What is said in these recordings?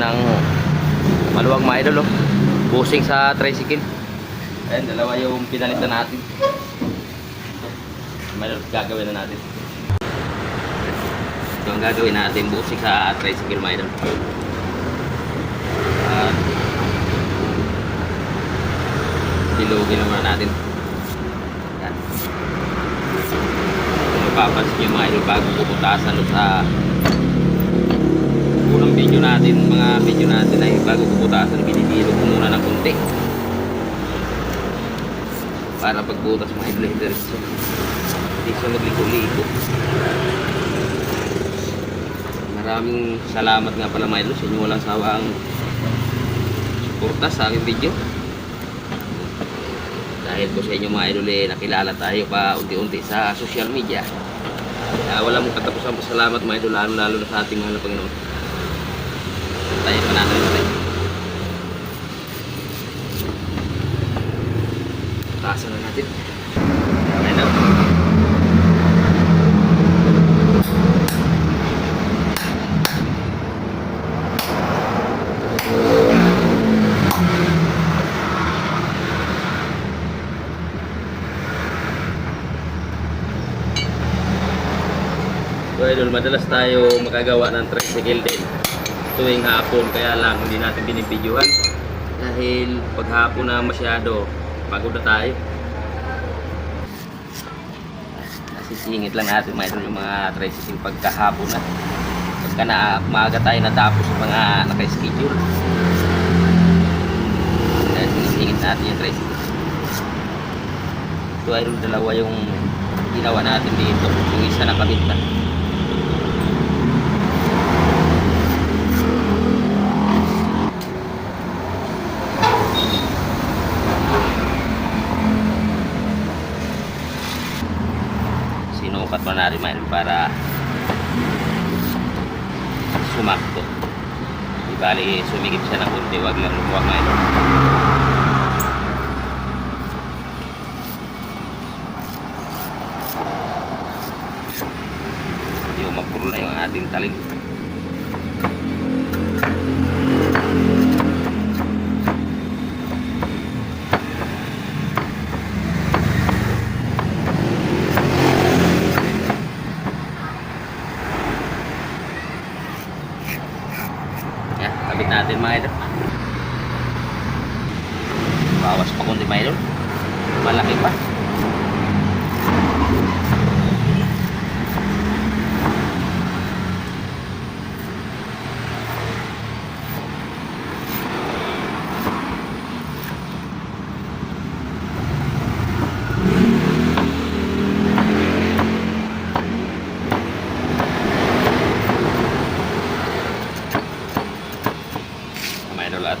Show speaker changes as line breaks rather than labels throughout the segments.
ng maluwag mga oh. busing sa tricycle. Ayun dalawa yung pinalitan natin. May gagawin na natin. Ito ang gagawin natin busing sa tricycle mga at silugin naman natin. Yan mapapansin nyo mga idol bago pupuntasan sa video natin, mga video natin ay bago puputasan, binibilo ko muna ng konti. Para pagbutas mga ay diretso. Hindi siya magligo-ligo. Maraming salamat nga pala idol sa inyo walang sawang suporta sa aking video dahil po sa inyo mga idol eh, nakilala tayo pa unti-unti sa social media kaya wala mong katapusan pa salamat mga idol lalo lalo na sa ating mahal na Panginoon tayo pa natin natin taasan na natin. Okay na. Idol, madalas tayo makagawa ng tricycle din tuwing hapon kaya lang hindi natin binibidyohan. Dahil pag hapon na masyado pagod na tayo. Nasisingit lang natin idol yung mga tricycle pagkahapon na. Pagka na maaga tayo natapos yung mga naka-schedule. Dahil sinisingit natin yung tricycle. Ito idol dalawa yung ginawa natin dito. Yung isa nakabit na sinukat mo na man para sumakto. Di bali sumigit siya ng kunti wag lang lumuwag na ito. Hindi umapuro na yung ating talig Yan, kabit natin mga. Bawas pa kundi mga. Malaki pa. Mga idol at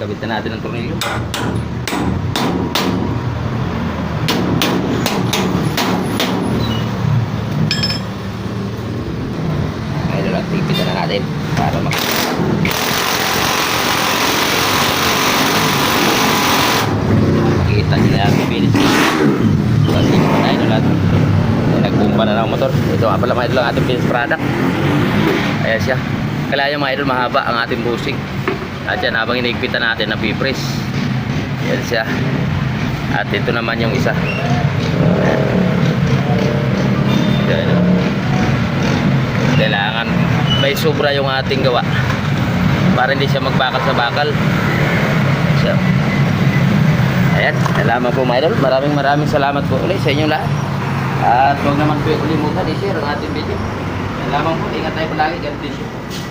kabit na natin ang tornilyo. Ayun, at pipitan na natin para mak makikita na yan, pipilis. Kasi mo na yun lahat. Nagpumpa na ng motor. Ito nga pala mga idol ang ating finished product. Ayan siya. Kaya mga idol mahaba ang ating busing. At yan, habang inigpitan natin, napipress. Yan siya. At ito naman yung isa. Yan. Kailangan may sobra yung ating gawa. Para hindi siya magbakal sa bakal. So, ayan, salamat po idol. Maraming maraming salamat po ulit sa inyong lahat. At huwag naman po kalimutan i-share ang ating video. Salamat po. Ingat tayo palagi. God bless you.